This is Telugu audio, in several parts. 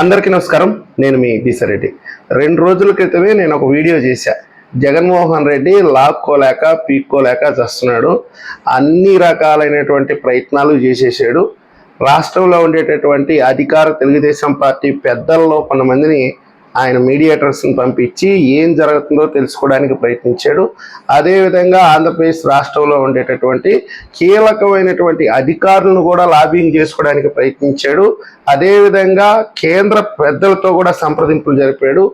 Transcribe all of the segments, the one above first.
అందరికీ నమస్కారం. నేను మీ బిసరెడ్డి. రెండు రోజుల క్రితమే నేను ఒక వీడియో చేశా. జగన్మోహన్ రెడ్డి లాక్కోలేక పీక్కోలేక చేస్తున్నాడు. అన్ని రకాలైనటువంటి ప్రయత్నాలు చేసేసాడు. రాష్ట్రంలో ఉండేటటువంటి అధికార తెలుగుదేశం పార్టీ పెద్దల్లో కొంతమందిని ఆయన మీడియేటర్స్ని పంపించి ఏం జరుగుతుందో తెలుసుకోవడానికి ప్రయత్నించాడు. అదేవిధంగా ఆంధ్రప్రదేశ్ రాష్ట్రంలో ఉండేటటువంటి కీలకమైనటువంటి అధికారులను కూడా లాబింగ్ చేసుకోవడానికి ప్రయత్నించాడు. అదేవిధంగా కేంద్ర పెద్దలతో కూడా సంప్రదింపులు జరిపాడు.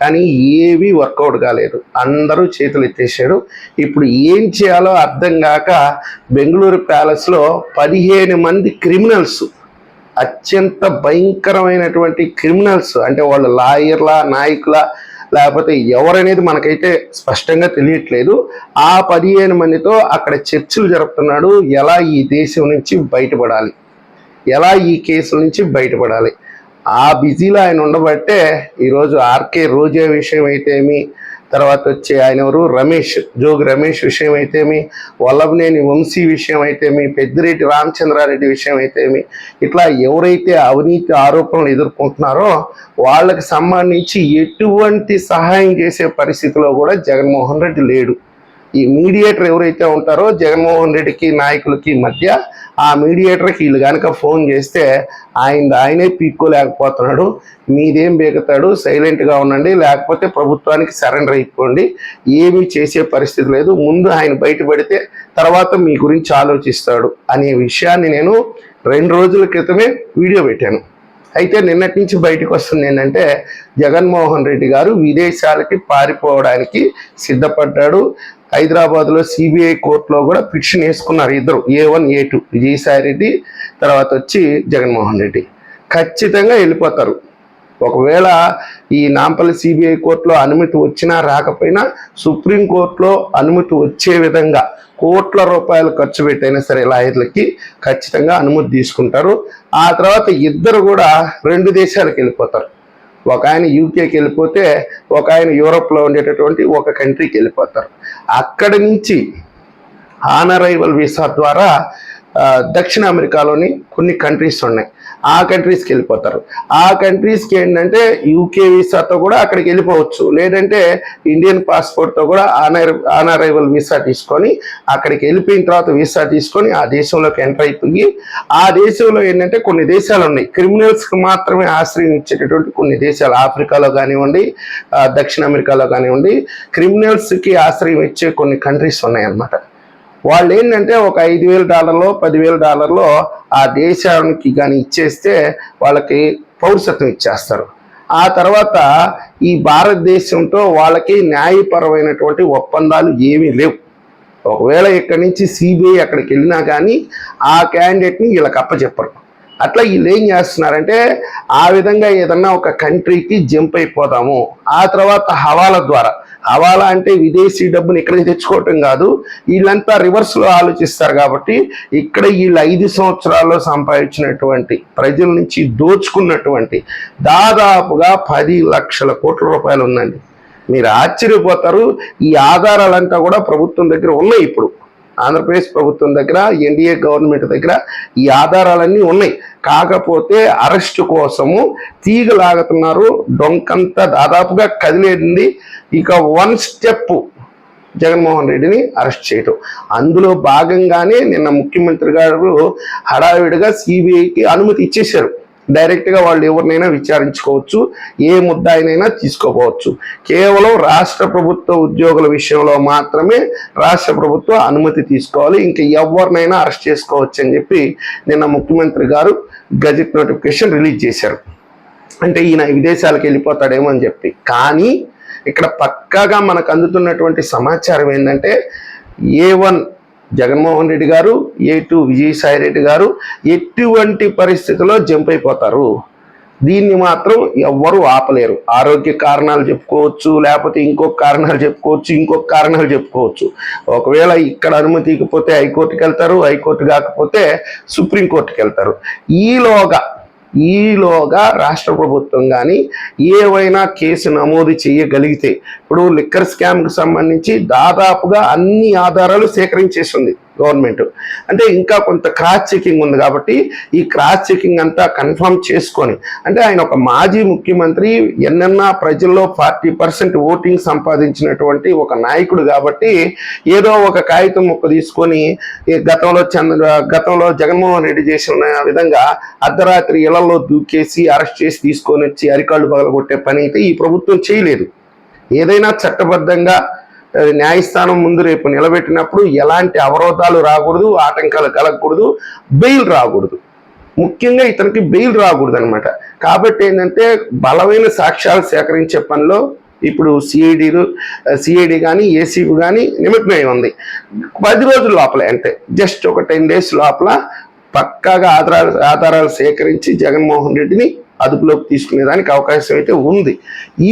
కానీ ఏవి వర్కౌట్ కాలేదు. అందరూ చేతులు ఎత్తేసాడు ఇప్పుడు ఏం చేయాలో అర్థం కాక బెంగళూరు ప్యాలెస్లో పదిహేను మంది క్రిమినల్స్ అత్యంత భయంకరమైనటువంటి క్రిమినల్స్ అంటే వాళ్ళు లాయర్లా నాయకులా లేకపోతే ఎవరనేది మనకైతే స్పష్టంగా తెలియట్లేదు. ఆ పదిహేను మందితో అక్కడ చర్చలు జరుపుతున్నాడు. ఎలా ఈ దేశం నుంచి బయటపడాలి? ఎలా ఈ కేసుల నుంచి బయటపడాలి? ఆ బిజీలో ఆయన ఉండబట్టే ఈరోజు ఆర్కే రోజా విషయం అయితేమి తర్వాత వచ్చి ఆయన ఎవరు? రమేష్. జోగి రమేష్ విషయం అయితేమి వల్లభనేని వంశీ విషయం అయితేమి పెద్దిరెడ్డి రామచంద్రారెడ్డి విషయం అయితేమి ఇట్లా ఎవరైతే అవినీతి ఆరోపణలు ఎదుర్కొంటున్నారో వాళ్ళకి సంబంధించి ఎటువంటి సహాయం చేసే పరిస్థితిలో కూడా జగన్మోహన్ రెడ్డి లేడు. ఈ మీడియేటర్ ఎవరైతే ఉంటారో జగన్మోహన్ రెడ్డికి నాయకులకి మధ్య ఆ మీడియేటర్కి వీళ్ళు కనుక ఫోన్ చేస్తే ఆయన ఆయనే పీక్కోలేకపోతున్నాడు. మీదేం బేగుతాడు సైలెంట్గా ఉండండి. లేకపోతే ప్రభుత్వానికి సరెండర్ అయిపోండి. ఏమీ చేసే పరిస్థితి లేదు. ముందు ఆయన బయటపడితే తర్వాత మీ గురించి ఆలోచిస్తాడు అనే విషయాన్ని నేను రెండు రోజుల క్రితమే వీడియో పెట్టాను. అయితే నిన్నటి నుంచి బయటకు వస్తుంది ఏంటంటే జగన్మోహన్ రెడ్డి గారు విదేశాలకి పారిపోవడానికి సిద్ధపడ్డాడు. హైదరాబాద్లో సిబిఐ కోర్టులో కూడా పిటిషన్ వేసుకున్నారు ఇద్దరు A one A two Vijayasai Reddy తర్వాత వచ్చి జగన్మోహన్ రెడ్డి. ఖచ్చితంగా వెళ్ళిపోతారు. ఒకవేళ ఈ నాంపల్లి సిబిఐ కోర్టులో అనుమతి వచ్చినా రాకపోయినా సుప్రీంకోర్టులో అనుమతి వచ్చే విధంగా కోట్ల రూపాయలు ఖర్చు పెట్టైనా సరే లాయర్లకి ఖచ్చితంగా అనుమతి తీసుకుంటారు. ఆ తర్వాత ఇద్దరు కూడా రెండు దేశాలకు వెళ్ళిపోతారు. ఒక ఆయన యూకేకి వెళ్ళిపోతే ఒక ఆయన యూరోప్లో ఉండేటటువంటి ఒక కంట్రీకి వెళ్ళిపోతారు. అక్కడి నుంచి ఆనరైవల్ వీసా ద్వారా దక్షిణ అమెరికాలోని కొన్ని కంట్రీస్ ఉన్నాయి. ఆ కంట్రీస్కి వెళ్ళిపోతారు. ఆ కంట్రీస్కి ఏంటంటే యూకే వీసాతో కూడా అక్కడికి వెళ్ళిపోవచ్చు. లేదంటే ఇండియన్ పాస్పోర్ట్తో కూడా ఆనర్ ఆనరైవల్ వీసా తీసుకొని అక్కడికి వెళ్ళిపోయిన తర్వాత వీసా తీసుకొని ఆ దేశంలోకి ఎంటర్ అయిపోయి ఆ దేశంలో ఏంటంటే కొన్ని దేశాలు ఉన్నాయి. క్రిమినల్స్కి మాత్రమే ఆశ్రయం ఇచ్చేటటువంటి కొన్ని దేశాలు ఆఫ్రికాలో కానివ్వండి దక్షిణ అమెరికాలో కానివ్వండి క్రిమినల్స్కి ఆశ్రయం ఇచ్చే కొన్ని కంట్రీస్ ఉన్నాయి అన్నమాట వాళ్ళు ఏంటంటే ఒక ఐదు వేల డాలర్లో పదివేల డాలర్లో ఆ దేశానికి కానీ ఇచ్చేస్తే వాళ్ళకి పౌరసత్వం ఇచ్చేస్తారు. ఆ తర్వాత ఈ భారతదేశంతో వాళ్ళకి న్యాయపరమైనటువంటి ఒప్పందాలు ఏమీ లేవు. ఒకవేళ ఇక్కడి నుంచి సిబిఐ అక్కడికి వెళ్ళినా కానీ ఆ క్యాండిడేట్ని వీళ్ళకి అప్పచెప్పరు అట్లా వీళ్ళు ఏం చేస్తున్నారంటే ఆ విధంగా ఏదన్నా ఒక కంట్రీకి జంప్ అయిపోదాము. ఆ తర్వాత హవాల ద్వారా హవాలా అంటే విదేశీ డబ్బుని ఇక్కడ తెచ్చుకోవటం కాదు వీళ్ళంతా రివర్స్లో ఆలోచిస్తారు కాబట్టి ఇక్కడ వీళ్ళు ఐదు సంవత్సరాల్లో సంపాదించినటువంటి ప్రజల నుంచి దోచుకున్నటువంటి దాదాపుగా పది లక్షల కోట్ల రూపాయలు ఉందండి. మీరు ఆశ్చర్యపోతారు ఈ ఆధారాలంతా కూడా ప్రభుత్వం దగ్గర ఉన్నాయి ఇప్పుడు. ఆంధ్రప్రదేశ్ ప్రభుత్వం దగ్గర ఎన్డీఏ గవర్నమెంట్ దగ్గర ఈ ఆధారాలన్నీ ఉన్నాయి. కాకపోతే అరెస్ట్ కోసము తీగలాగుతున్నారు. డొంకంతా దాదాపుగా కదిలేడింది ఇక వన్ స్టెప్ జగన్మోహన్ రెడ్డిని అరెస్ట్ చేయటం. అందులో భాగంగానే నిన్న ముఖ్యమంత్రి గారు హడావిడిగా సిబిఐకి అనుమతి ఇచ్చేశారు. డైరెక్ట్గా వాళ్ళు ఎవరినైనా విచారించుకోవచ్చు ఏ ముద్దాయినైనా తీసుకోపోవచ్చు కేవలం రాష్ట్ర ప్రభుత్వ ఉద్యోగుల విషయంలో మాత్రమే రాష్ట్ర ప్రభుత్వం అనుమతి తీసుకోవాలి. ఇంకా ఎవరినైనా అరెస్ట్ చేసుకోవచ్చు అని చెప్పి నిన్న ముఖ్యమంత్రి గారు గజెట్ నోటిఫికేషన్ రిలీజ్ చేశారు. అంటే ఈయన విదేశాలకు వెళ్ళిపోతాడేమో అని చెప్పి. కానీ ఇక్కడ పక్కాగా మనకు అందుతున్నటువంటి సమాచారం ఏంటంటే ఏ వన్ జగన్మోహన్ రెడ్డి గారు ఏ టూ విజయసాయి రెడ్డి గారు ఎటువంటి పరిస్థితుల్లో జంప్ అయిపోతారు? దీన్ని మాత్రం ఎవ్వరూ ఆపలేరు. ఆరోగ్య కారణాలు చెప్పుకోవచ్చు లేకపోతే ఇంకొక కారణాలు చెప్పుకోవచ్చు ఇంకొక కారణాలు చెప్పుకోవచ్చు. ఒకవేళ ఇక్కడ అనుమతి ఇకపోతే హైకోర్టుకి వెళ్తారు హైకోర్టు కాకపోతే సుప్రీంకోర్టుకి వెళ్తారు. ఈలోగా ఈలోగా రాష్ట్ర ప్రభుత్వం కానీ ఏవైనా కేసు నమోదు చేయగలిగితే ఇప్పుడు లిక్కర్ స్కామ్కి సంబంధించి దాదాపుగా అన్ని ఆధారాలు సేకరించేసింది. గవర్నమెంట్. అంటే ఇంకా కొంత క్రాస్ చెకింగ్ ఉంది కాబట్టి ఈ క్రాస్ చెకింగ్ అంతా కన్ఫర్మ్ చేసుకొని అంటే ఆయన ఒక మాజీ ముఖ్యమంత్రి ఎన్నెన్నా ప్రజల్లో ఫార్టీ పర్సెంట్ ఓటింగ్ సంపాదించినటువంటి ఒక నాయకుడు కాబట్టి ఏదో ఒక కాగితం ముక్క తీసుకొని గతంలో చంద్ర గతంలో జగన్మోహన్ రెడ్డి చేసిన విధంగా అర్ధరాత్రి ఇళ్ళలో దూకేసి అరెస్ట్ చేసి తీసుకొని వచ్చి అరికాళ్ళు పగలగొట్టే పని అయితే ఈ ప్రభుత్వం చేయలేదు. ఏదైనా చట్టబద్ధంగా న్యాయస్థానం ముందు రేపు నిలబెట్టినప్పుడు ఎలాంటి అవరోధాలు రాకూడదు ఆటంకాలు కలగకూడదు బెయిల్ రాకూడదు. ముఖ్యంగా ఇతనికి బెయిల్ రాకూడదు అనమాట కాబట్టి ఏంటంటే బలమైన సాక్ష్యాలు సేకరించే పనిలో ఇప్పుడు సిఐడిలు సిఐడి కానీ ఏసీబీ కానీ నిమగ్నమై ఉంది. పది రోజుల లోపలే అంటే జస్ట్ ఒక టెన్ డేస్ లోపల పక్కాగా ఆధారాలు ఆధారాలు సేకరించి జగన్మోహన్ రెడ్డిని అదుపులోకి తీసుకునేదానికి అవకాశం అయితే ఉంది.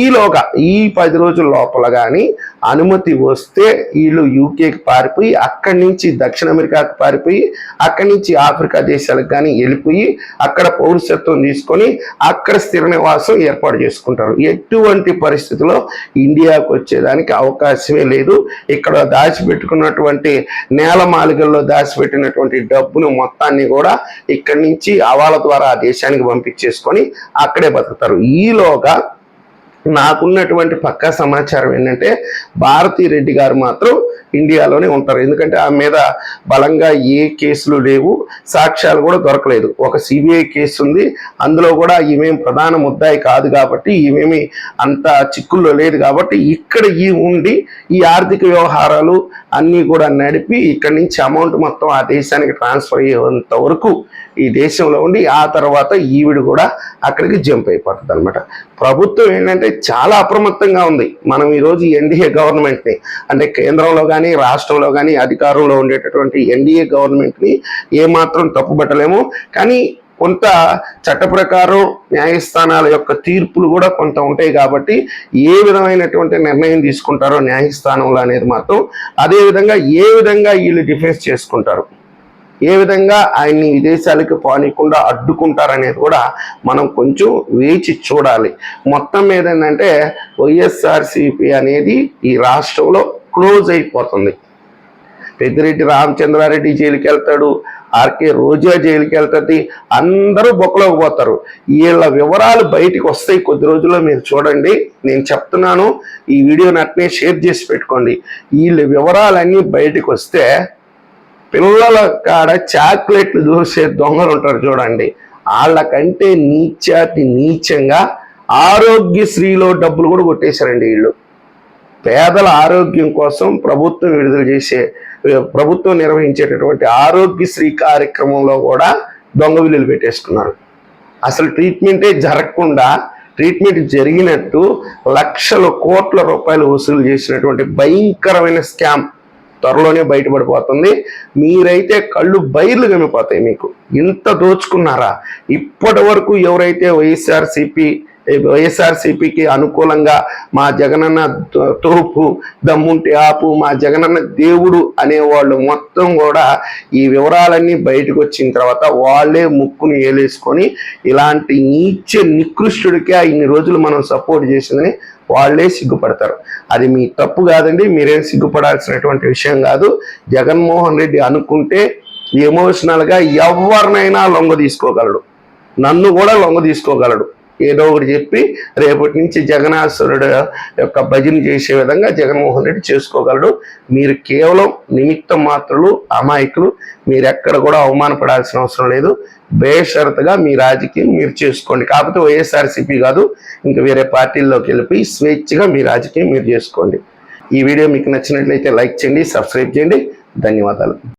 ఈలోగా ఈ పది రోజుల లోపల కానీ అనుమతి వస్తే వీళ్ళు యూకేకి పారిపోయి అక్కడి నుంచి దక్షిణ అమెరికాకి పారిపోయి అక్కడి నుంచి ఆఫ్రికా దేశాలకు కానీ వెళ్ళిపోయి అక్కడ పౌరసత్వం తీసుకొని అక్కడ స్థిర నివాసం ఏర్పాటు చేసుకుంటారు. ఎటువంటి పరిస్థితుల్లో ఇండియాకు వచ్చేదానికి అవకాశమే లేదు. ఇక్కడ దాచిపెట్టుకున్నటువంటి నేల మాలికల్లో దాచిపెట్టినటువంటి డబ్బును మొత్తాన్ని కూడా ఇక్కడి నుంచి అవాల ద్వారా ఆ దేశానికి పంపించేసుకొని అక్కడే బతుకుతారు. ఈలోగా నాకున్నటువంటి పక్కా సమాచారం ఏంటంటే భారతీ రెడ్డి గారు మాత్రం ఇండియాలోనే ఉంటారు. ఎందుకంటే ఆ మీద బలంగా ఏ కేసులు లేవు సాక్ష్యాలు కూడా దొరకలేదు. ఒక సిబిఐ కేసు ఉంది అందులో కూడా ఈమెం ప్రధాన ముద్దాయి కాదు కాబట్టి ఈమెమి అంత చిక్కుల్లో లేదు కాబట్టి ఇక్కడ ఈ ఉండి ఈ ఆర్థిక వ్యవహారాలు అన్నీ కూడా నడిపి ఇక్కడి నుంచి అమౌంట్ మొత్తం ఆ దేశానికి ట్రాన్స్ఫర్ అయ్యేంత వరకు ఈ దేశంలో ఉండి ఆ తర్వాత ఈవిడ కూడా అక్కడికి జంప్ అయిపోతుంది అనమాట ప్రభుత్వం ఏంటంటే చాలా అప్రమత్తంగా ఉంది. మనం ఈరోజు ఎన్డీఏ గవర్నమెంట్ని అంటే కేంద్రంలో కానీ రాష్ట్రంలో కానీ అధికారంలో ఉండేటటువంటి ఎన్డీఏ గవర్నమెంట్ని ఏమాత్రం తప్పుబట్టలేము కానీ కొంత చట్ట ప్రకారం న్యాయస్థానాల యొక్క తీర్పులు కూడా కొంత ఉంటాయి కాబట్టి ఏ విధమైనటువంటి నిర్ణయం తీసుకుంటారో న్యాయస్థానంలో అనేది మాత్రం అదేవిధంగా ఏ విధంగా వీళ్ళు డిఫెన్స్ చేసుకుంటారు. ఏ విధంగా ఆయన్ని విదేశాలకు పోనీయకుండా అడ్డుకుంటారనేది కూడా మనం కొంచెం వేచి చూడాలి. మొత్తం మీద ఏంటంటే వైఎస్ఆర్సిపి అనేది ఈ రాష్ట్రంలో క్లోజ్ అయిపోతుంది. పెద్దిరెడ్డి రామచంద్రారెడ్డి జైలుకి వెళ్తాడు ఆర్కే రోజా జైలుకి వెళ్తుంది అందరూ బొక్కలోకి పోతారు. వీళ్ళ వివరాలు బయటికి వస్తాయి కొద్ది రోజుల్లో మీరు చూడండి. నేను చెప్తున్నాను ఈ వీడియోని అట్నే షేర్ చేసి పెట్టుకోండి. వీళ్ళ వివరాలన్నీ బయటకు వస్తే పిల్లల కాడ చాక్లెట్లు చూసే దొంగలు ఉంటారు చూడండి. వాళ్ళకంటే నీచాతి నీచంగా ఆరోగ్యశ్రీలో డబ్బులు కూడా కొట్టేశారండి వీళ్ళు. పేదల ఆరోగ్యం కోసం ప్రభుత్వం విడుదల చేసే ప్రభుత్వం నిర్వహించేటటువంటి ఆరోగ్యశ్రీ కార్యక్రమంలో కూడా దొంగ విలువలు పెట్టేసుకున్నారు. అసలు ట్రీట్మెంటే జరగకుండా ట్రీట్మెంట్ జరిగినట్టు లక్షల కోట్ల రూపాయలు వసూలు చేసినటువంటి భయంకరమైన స్కామ్. త్వరలోనే బయటపడిపోతుంది. మీరైతే కళ్ళు బయర్లు గమిపోతాయి మీకు. ఇంత దోచుకున్నారా? ఇప్పటి వరకు ఎవరైతే వైఎస్ఆర్సిపి వైఎస్ఆర్సిపికి అనుకూలంగా మా జగనన్న తోపు దమ్ముంటే ఆపు మా జగనన్న దేవుడు అనేవాళ్ళు మొత్తం కూడా ఈ వివరాలన్నీ బయటకు వచ్చిన తర్వాత వాళ్ళే ముక్కును ఏలేసుకొని ఇలాంటి నీచ నికృష్టుడికే ఇన్ని రోజులు మనం సపోర్ట్ చేసిందని వాళ్ళే సిగ్గుపడతారు. అది మీ తప్పు కాదండి మీరేం సిగ్గుపడాల్సినటువంటి విషయం కాదు. జగన్మోహన్ రెడ్డి అనుకుంటే ఎమోషనల్గా ఎవరినైనా లొంగ తీసుకోగలడు. నన్ను కూడా లొంగ తీసుకోగలడు. ఏదో ఒకటి చెప్పి రేపటి నుంచి జగనాసురుడు యొక్క భజన చేసే విధంగా జగన్మోహన్ రెడ్డి చేసుకోగలడు. మీరు కేవలం నిమిత్తం మాత్రులు అమాయకులు మీరు ఎక్కడ కూడా అవమానపడాల్సిన అవసరం లేదు. బేషరతుగా మీ రాజకీయం మీరు చేసుకోండి. కాకపోతే వైఎస్ఆర్సీపీ కాదు ఇంకా వేరే పార్టీల్లోకి వెళ్ళిపోయి స్వేచ్ఛగా మీ రాజకీయం మీరు చేసుకోండి. ఈ వీడియో మీకు నచ్చినట్లయితే లైక్ చేయండి సబ్స్క్రైబ్ చేయండి. ధన్యవాదాలు.